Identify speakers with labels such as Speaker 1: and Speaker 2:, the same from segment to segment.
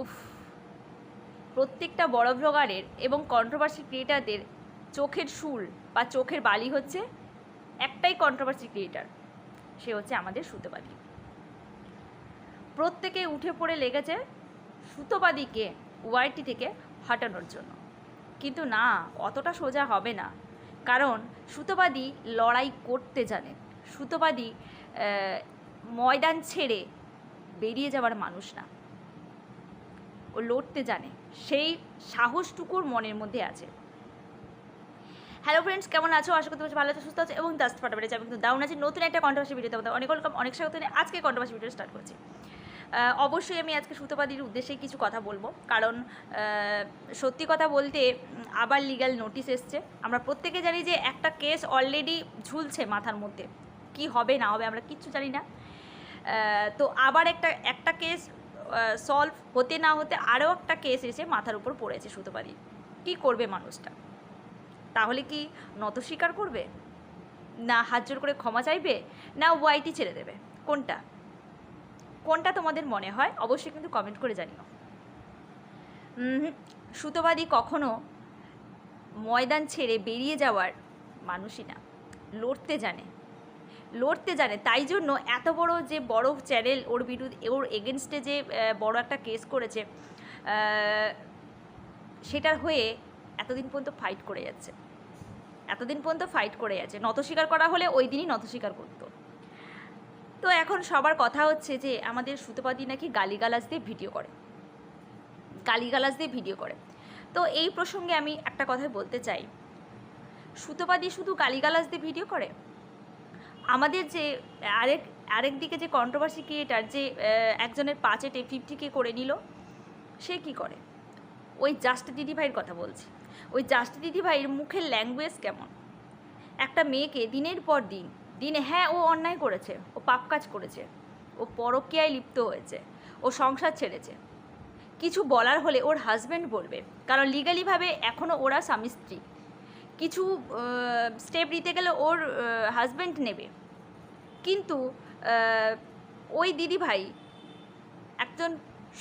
Speaker 1: উফ। প্রত্যেকটা বড় ব্লগারের এবং কন্ট্রোভার্সি ক্রিয়েটারদের চোখের শুল বা চোখের বালি হচ্ছে একটাই কন্ট্রোভার্সি ক্রিয়েটার সে হচ্ছে আমাদের সুতোবাদী। প্রত্যেকে উঠে পড়ে লেগেছে সুতোবাদীকে ওয়াইটি থেকে হটানোর জন্য। কিন্তু না, অতটা সোজা হবে না। কারণ সুতোবাদী লড়াই করতে জানে। সুতোবাদী ময়দান ছেড়ে বেরিয়ে যাওয়ার মানুষ না। ও লড়তে জানে, সেই সাহসটুকুর মনের মধ্যে আছে। হ্যালো ফ্রেন্ডস কেমন আছো? আশা করি তুমি ভালো আছো, সুস্থ আছো এবং দাস্ত ফাটাফাটি আমি কিন্তু দাউন আছে, নতুন একটা কন্ট্রোভার্সি ভিডিও তোমাদের অনেক ওয়েলকাম অনেক স্বাগত। আজকে কন্ট্রোভার্সি ভিডিও স্টার্ট করছি। অবশ্যই আমি আজকে সুতোবাদীর উদ্দেশ্যে কিছু কথা বলব। কারণ সত্যি কথা বলতে আবার লিগ্যাল নোটিশ এসছে। আমরা প্রত্যেকে জানি যে একটা কেস অলরেডি ঝুলছে মাথার মধ্যে। কি হবে, না হবে, আমরা কিচ্ছু জানি না। তো আবার একটা একটা কেস সলভ হতে না হতে আরও একটা কেস এসে মাথার উপর পড়েছে সুতোবাদী কি করবে মানুষটা? তাহলে কি নত স্বীকার করবে? না হাত জোর করে ক্ষমা চাইবে? না ওয়াইটি ছেড়ে দেবে? কোনটা? কোনটা তোমাদের মনে হয়? অবশ্যই কিন্তু কমেন্ট করে জানিও। সুতোবাদী কখনো ময়দান ছেড়ে বেরিয়ে যাওয়ার মানুষই না। লড়তে জানে। লড়তে জানে, তাই জন্য এত বড় যে বড় চ্যানেল ওর বিরুদ্ধে, ওর এগেনস্টে যে বড় একটা কেস করেছে সেটার হয়ে এতদিন পর্যন্ত ফাইট করে যাচ্ছে। এতদিন পর্যন্ত ফাইট করে যাচ্ছে। নত স্বীকার করা হলে ওই দিনই নত স্বীকার করতো। তো এখন সবার কথা হচ্ছে যে, আমাদের সুতোপাদি নাকি গালিগালাজ দিয়ে ভিডিও করে। গালিগালাজ দিয়ে ভিডিও করে। তো এই প্রসঙ্গে আমি একটা কথাই বলতে চাই। সুতোপাদি শুধু গালিগালাজ দিয়ে ভিডিও করে? আমাদের যে আরেক আরেক দিকে যে কন্ট্রোভার্সি ক্রিয়েটার যে একজনের পাঁচেটে ফিফটিকে করে নিল, সে কি করে? ওই জাস্ট দিদিভাইয়ের কথা বলছি। ওই জাস্ট দিদিভাইয়ের মুখের ল্যাঙ্গুয়েজ কেমন? একটা মেয়েকে দিনের পর দিন, দিনে হ্যাঁ ও অন্যায় করেছে, ও পাপ কাজ করেছে, ও পরকীয়ায় লিপ্ত হয়েছে, ও সংসার ছেড়েছে। কিছু বলার হলে ওর হাজব্যান্ড বলবে, কারণ লিগালিভাবে এখনও ওরা স্বামী স্ত্রী কিছু স্টেপ নিতে গেলে ওর হাজব্যান্ড নেবে। কিন্তু ওই দিদিভাই একজন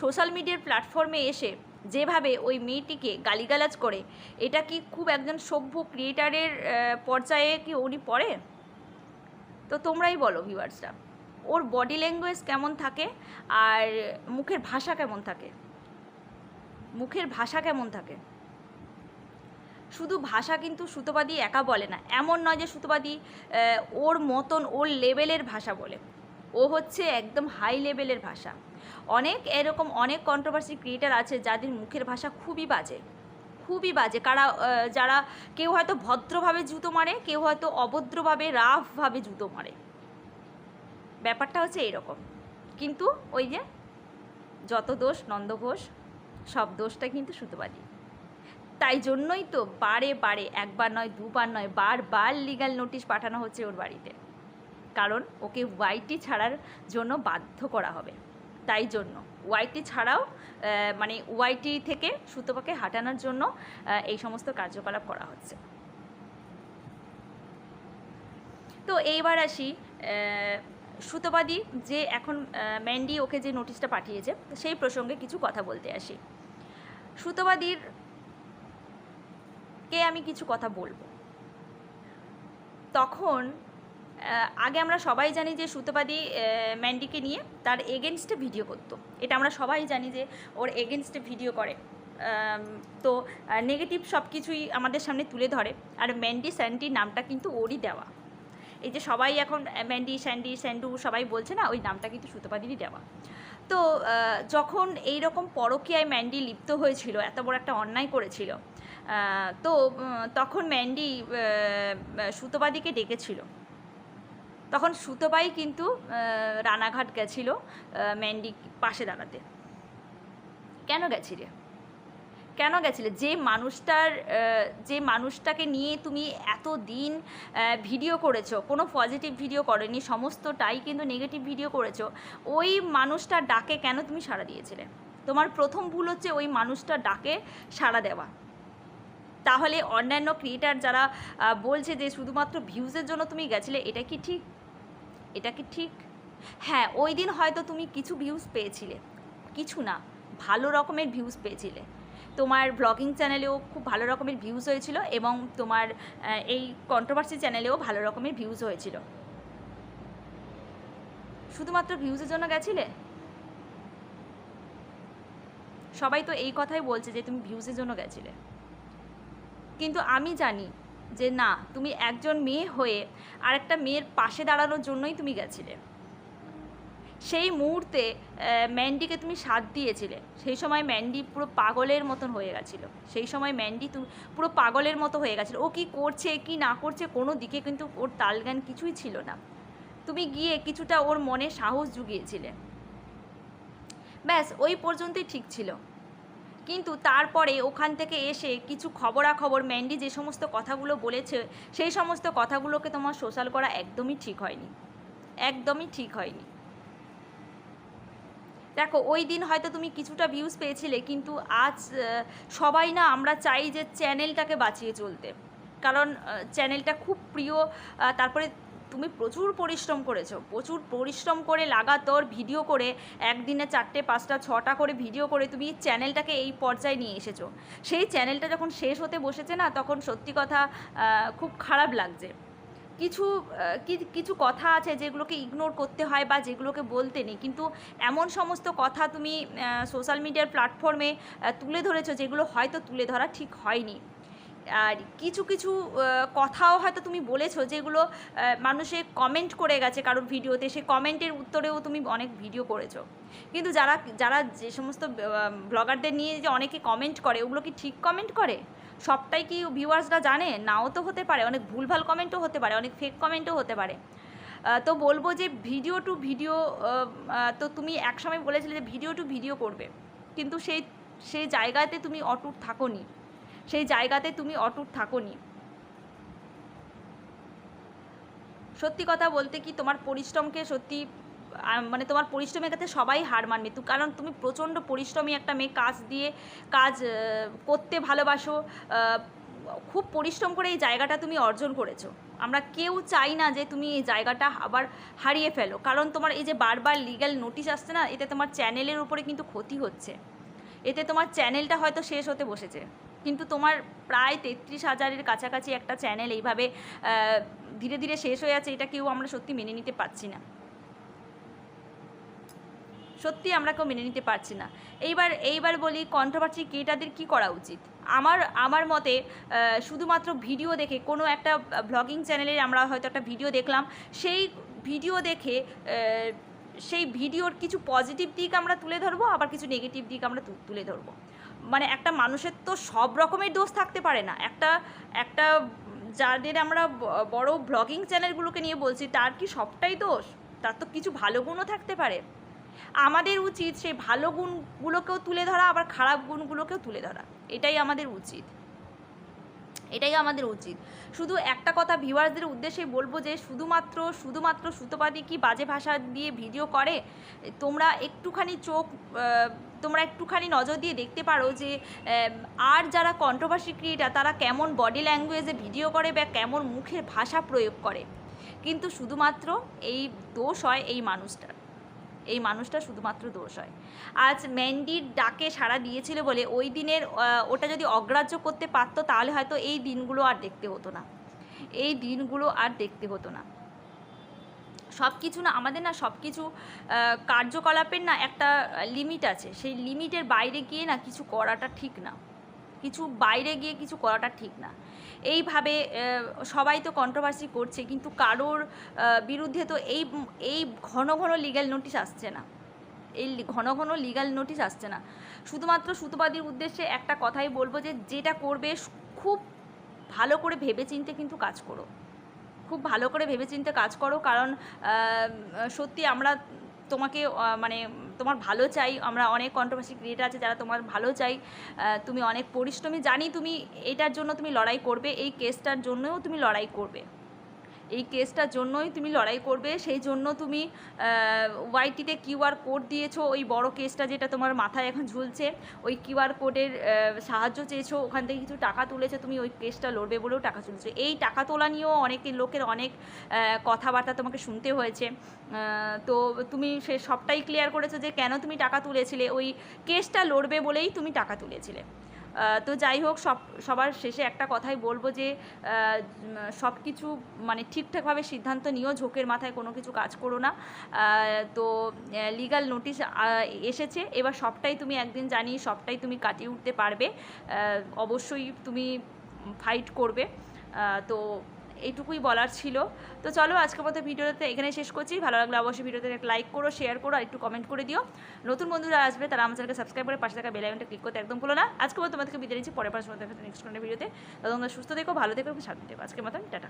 Speaker 1: সোশ্যাল মিডিয়ার প্ল্যাটফর্মে এসে যেভাবে ওই মেয়েটিকে গালিগালাজ করে, এটা কি খুব একজন সভ্য ক্রিয়েটারের পর্যায়ে কি উনি পড়ে? তো তোমরাই বলো ভিউয়ার্সরা ওর বডি ল্যাঙ্গুয়েজ কেমন থাকে আর মুখের ভাষা কেমন থাকে? মুখের ভাষা কেমন থাকে? শুধু ভাষা কিন্তু সুতোবাদী একা বলে না, এমন নয় যে সুতোবাদী ওর মতন ওর লেভেলের ভাষা বলে। ও হচ্ছে একদম হাই লেভেলের ভাষা। অনেক এরকম অনেক কন্ট্রোভার্সি ক্রিয়েটার আছে যাদের মুখের ভাষা খুবই বাজে খুবই বাজে। কারা যারা কেউ হয়তো ভদ্রভাবে জুতো মারে, কেউ হয়তো অভদ্রভাবে, রাফভাবে জুতো মারে। ব্যাপারটা হচ্ছে এরকম। কিন্তু ওই যে যত দোষ, নন্দ ঘোষ, সব দোষটা কিন্তু সুতোবাদী। তাই জন্যই তো বারে বারে একবার নয় দুবার নয় বারবার লিগ্যাল নোটিশ পাঠানো হচ্ছে ওর বাড়িতে। কারণ ওকে ওয়াইটি ছাড়ার জন্য বাধ্য করা হবে। তাই জন্য ওয়াইটি ছাড়াও মানে ওয়াইটি থেকে সুতোপাকে হাঁটানোর জন্য এই সমস্ত কার্যকলাপ করা হচ্ছে। তো এইবার আসি আহ, যে এখন ম্যান্ডি ওকে যে নোটিশটা পাঠিয়েছে সেই প্রসঙ্গে কিছু কথা বলতে আসি। সুতোবাদীর কে আমি কিছু কথা বলব? তখন আগে আমরা সবাই জানি যে সুতোবাদী ম্যান্ডিকে নিয়ে তার এগেনস্টে ভিডিও করতো। এটা আমরা সবাই জানি যে ওর এগেনস্টে ভিডিও করে। তো নেগেটিভ সব কিছুই আমাদের সামনে তুলে ধরে। আর ম্যান্ডি স্যান্ডি নামটা কিন্তু ওরই দেওয়া। এই যে সবাই এখন ম্যান্ডি, স্যান্ডি, স্যান্ডু সবাই বলছে না, ওই নামটা কিন্তু সুতোপাদিরই দেওয়া। তো যখন এই রকম পরকীয়ায় ম্যান্ডি লিপ্ত হয়েছিল, এত বড় একটা অন্যায় করেছিল তো তখন ম্যান্ডি সুতোবাদীকে ডেকেছিল। তখন সুতোবাই কিন্তু রানাঘাট গেছিল ম্যান্ডি পাশে দাঁড়াতে। কেন গেছিলে? কেন গেছিলে? যে মানুষটার যে মানুষটাকে নিয়ে তুমি এত দিন ভিডিও করেছ, কোনো পজিটিভ ভিডিও করেনি, সমস্তটাই কিন্তু নেগেটিভ ভিডিও করেছ, ওই মানুষটার ডাকে কেন তুমি সাড়া দিয়েছিলে? তোমার প্রথম ভুল হচ্ছে ওই মানুষটার ডাকে সাড়া দেওয়া। তাহলে অন্যান্য ক্রিয়েটার যারা বলছে যে শুধুমাত্র ভিউজের জন্য তুমি গেছিলে, এটা কি ঠিক? এটা কি ঠিক? হ্যাঁ ওই দিন হয়তো তুমি কিছু ভিউজ পেয়েছিলে। কিছু না, ভালো রকমের ভিউজ পেয়েছিলে। তোমার ব্লগিং চ্যানেলেও খুব ভালো রকমের ভিউজ হয়েছিল এবং তোমার এই কন্ট্রোভার্সি চ্যানেলেও ভালো রকমের ভিউজ হয়েছিল। শুধুমাত্র ভিউজের জন্য গেছিলে? সবাই তো এই কথাই বলছে যে তুমি ভিউজের জন্য গেছিলে। কিন্তু আমি জানি যে না, তুমি একজন মেয়ে হয়ে আরেকটা মেয়ের পাশে দাঁড়ানোর জন্যই তুমি গেছিলে। সেই মুহূর্তে ম্যান্ডিকে তুমি সাথ দিয়েছিলে। সেই সময় ম্যান্ডি পুরো পাগলের মতন হয়ে গেছিল। সেই সময় ম্যান্ডি তুমি পুরো পাগলের মতো হয়ে গেছিল। ও কি করছে, কি না করছে কোনো দিকে কিন্তু ওর তালগান কিছুই ছিল না। তুমি গিয়ে কিছুটা ওর মনে সাহস জুগিয়েছিলে। ব্যাস, ওই পর্যন্তই ঠিক ছিল। কিন্তু তারপরে ওখান থেকে এসে কিছু খবরাখবর, ম্যান্ডি যে সমস্ত কথাগুলো বলেছে, সেই সমস্ত কথাগুলোকে তোমার সোশ্যাল করা একদমই ঠিক হয়নি। একদমই ঠিক হয়নি। দেখো, ওই দিন হয়তো তুমি কিছুটা ভিউজ পেয়েছিলে, কিন্তু আজ সবাই না আমরা চাই যে চ্যানেলটাকে বাঁচিয়ে চলতে। কারণ চ্যানেলটা খুব প্রিয় তারপরে তুমি প্রচুর পরিশ্রম করেছ, প্রচুর পরিশ্রম করে লাগাতর ভিডিও করে একদিনে চারটে, পাঁচটা, ছটা করে ভিডিও করে তুমি চ্যানেলটাকে এই পর্যায়ে নিয়ে এসেছ। সেই চ্যানেলটা যখন শেষ হতে বসেছে না, তখন সত্যি কথা খুব খারাপ লাগছে। কিছু কিছু কথা আছে যেগুলোকে ইগনোর করতে হয় বা যেগুলোকে বলতে নেই, কিন্তু এমন সমস্ত কথা তুমি সোশ্যাল মিডিয়ার প্ল্যাটফর্মে তুলে ধরেছো যেগুলো হয়তো তুলে ধরা ঠিক হয়নি। আর কিছু কিছু কথাও হয়তো তুমি বলেছ যেগুলো মানুষে কমেন্ট করে গেছে কারোর ভিডিওতে সেই কমেন্টের উত্তরেও তুমি অনেক ভিডিও করেছ। কিন্তু যারা যারা যে সমস্ত ব্লগারদের নিয়ে যে অনেকে কমেন্ট করে, ওগুলো কি ঠিক কমেন্ট করে? সবটাই কি ভিউয়ার্সরা জানে? নাও তো হতে পারে, অনেক ভুলভাল কমেন্টও হতে পারে, অনেক ফেক কমেন্টও হতে পারে। তো বলব যে ভিডিও টু ভিডিও তো তুমি একসময় বলেছিলে যে ভিডিও টু ভিডিও করবে। কিন্তু সেই সেই জায়গাতে তুমি অটুট থাকোনি। সেই জায়গাতে তুমি অটুট থাকোনি। সত্যি কথা বলতে কি তোমার পরিশ্রমকে সত্যি মানে তোমার পরিশ্রমের কাছে সবাই হার মানবে। তু কারণ তুমি প্রচণ্ড পরিশ্রমী একটা মেয়ে, কাজ দিয়ে, কাজ করতে ভালোবাসো খুব পরিশ্রম করে এই জায়গাটা তুমি অর্জন করেছ। আমরা কেউ চাই না যে তুমি এই জায়গাটা আবার হারিয়ে ফেলো। কারণ তোমার এই যে বারবার লিগ্যাল নোটিশ আসছে না, এতে তোমার চ্যানেলের উপরে কিন্তু ক্ষতি হচ্ছে। এতে তোমার চ্যানেলটা হয়তো শেষ হতে বসেছে। কিন্তু তোমার প্রায় তেত্রিশ হাজারের কাছাকাছি একটা চ্যানেল এইভাবে ধীরে ধীরে শেষ হয়ে আছে, এটা কেউ আমরা সত্যি মেনে নিতে পারছি না। সত্যি আমরা কেউ মেনে নিতে পারছি না। এইবার এইবার বলি কন্ট্রোভার্সি ক্রিয়েটারদের কী করা উচিত? আমার আমার মতে শুধুমাত্র ভিডিও দেখে, কোনো একটা ব্লগিং চ্যানেলের আমরা হয়তো একটা ভিডিও দেখলাম, সেই ভিডিও দেখে সেই ভিডিওর কিছু পজিটিভ দিক আমরা তুলে ধরবো, আবার কিছু নেগেটিভ দিক আমরা তুলে ধরবো। মানে একটা মানুষের তো সব রকমের দোষ থাকতে পারে না। একটা একটা যাদের আমরা বড় ব্লগিং চ্যানেলগুলোকে নিয়ে বলছি, তার কি সবটাই দোষ? তার তো কিছু ভালো গুণও থাকতে পারে। আমাদের উচিত সেই ভালো গুণগুলোকেও তুলে ধরা, আবার খারাপ গুণগুলোকেও তুলে ধরা। এটাই আমাদের উচিত। এটাই আমাদের উচিত। শুধু একটা কথা ভিউয়ারদের উদ্দেশ্যে বলব যে, শুধুমাত্র শুধুমাত্র সুতোপাতি কি বাজে ভাষা দিয়ে ভিডিও করে? তোমরা একটুখানি চোখ তোমরা একটুখানি নজর দিয়ে দেখতে পারো যে আর যারা কন্ট্রোভার্সি ক্রিয়েটার তারা কেমন বডি ল্যাঙ্গুয়েজে ভিডিও করে বা কেমন মুখের ভাষা প্রয়োগ করে। কিন্তু শুধুমাত্র এই দোষ হয় এই মানুষটার। এই মানুষটা শুধুমাত্র দোষ হয়। আজ ম্যান্ডির ডাকে সাড়া দিয়েছিল বলে ওই দিনের ওটা যদি অগ্রাহ্য করতে পারতো তাহলে হয়তো এই দিনগুলো আর দেখতে হতো না। এই দিনগুলো আর দেখতে হতো না। সব কিছু না, আমাদের না সব কিছু কার্যকলাপের না একটা লিমিট আছে। সেই লিমিটের বাইরে গিয়ে না কিছু করাটা ঠিক না। কিছু বাইরে গিয়ে কিছু করাটা ঠিক না। এইভাবে সবাই তো কন্ট্রোভার্সি করছে, কিন্তু কারোর বিরুদ্ধে তো এই এই ঘন ঘন লিগ্যাল নোটিশ আসছে না। এই ঘন ঘন লিগ্যাল নোটিশ আসছে না। শুধুমাত্র সুতোবাদীর উদ্দেশ্যে একটা কথাই বলব যে, যেটা করবে, খুব ভালো করে ভেবেচিন্তে কিন্তু কাজ করো। খুব ভালো করে ভেবেচিন্তে কাজ করো, কারণ সত্যি আমরা তোমাকে মানে তোমার ভালো চাই, আমরা অনেক কন্ট্রোভার্সি ক্রিয়েটার আছে যারা তোমার ভালো চাই তুমি অনেক পরিশ্রমী, জানি তুমি এটার জন্য তুমি লড়াই করবে, এই কেসটার জন্যও তুমি লড়াই করবে। এই কেসটার জন্যই তুমি লড়াই করবে, সেই জন্য তুমি ওয়াইটিতে কিউআর কোড দিয়েছ, ওই বড় কেসটা যেটা তোমার মাথায় এখন ঝুলছে, ওই কিউআর কোডের সাহায্য চেয়েছো, ওখান থেকে কিছু টাকা তুলেছে, তুমি ওই কেসটা লড়বে বলেও টাকা তুলেছো। এই টাকা তোলা নিয়েও অনেক লোকের অনেক কথাবার্তা তোমাকে শুনতে হয়েছে। তো তুমি সে সবটাই ক্লিয়ার করেছ যে কেন তুমি টাকা তুলেছিলে, ওই কেসটা লড়বে বলেই তুমি টাকা তুলেছিলে। তো যাই হোক, সব, সবার শেষে একটা কথাই বলব যে সব কিছু মানে ঠিকঠাকভাবে সিদ্ধান্ত নিয়েও ঝোঁকের মাথায় কোনো কিছু কাজ করো না। তো লিগাল নোটিশ এসেছে। এবার সবটাই তুমি একদিন জানি সবটাই তুমি কাটিয়ে উঠতে পারবে। অবশ্যই তুমি ফাইট করবে। তো এইটুকুই বলার ছিল। তো চলো আজকের মতো ভিডিওতে এখানে শেষ করছি। ভালো লাগলে অবশ্যই ভিডিওতে একটা লাইক করো শেয়ার করো, আর একটু কমেন্ট করে দিও। নতুন বন্ধুরা আসবে, তারা চ্যানেলকে সাবস্ক্রাইব করে পাশে থাকা বেল আইকনটা ক্লিক করতে একদম ভুলো না। আজকে মতো তোমাদেরকে বিদায় নিচ্ছি পরে পাশে নেক্সট কোনো ভিডিওতে তখন সুস্থ দেখো ভালো দেখো শান্তি থেকো। আজকের মতন, টাটা।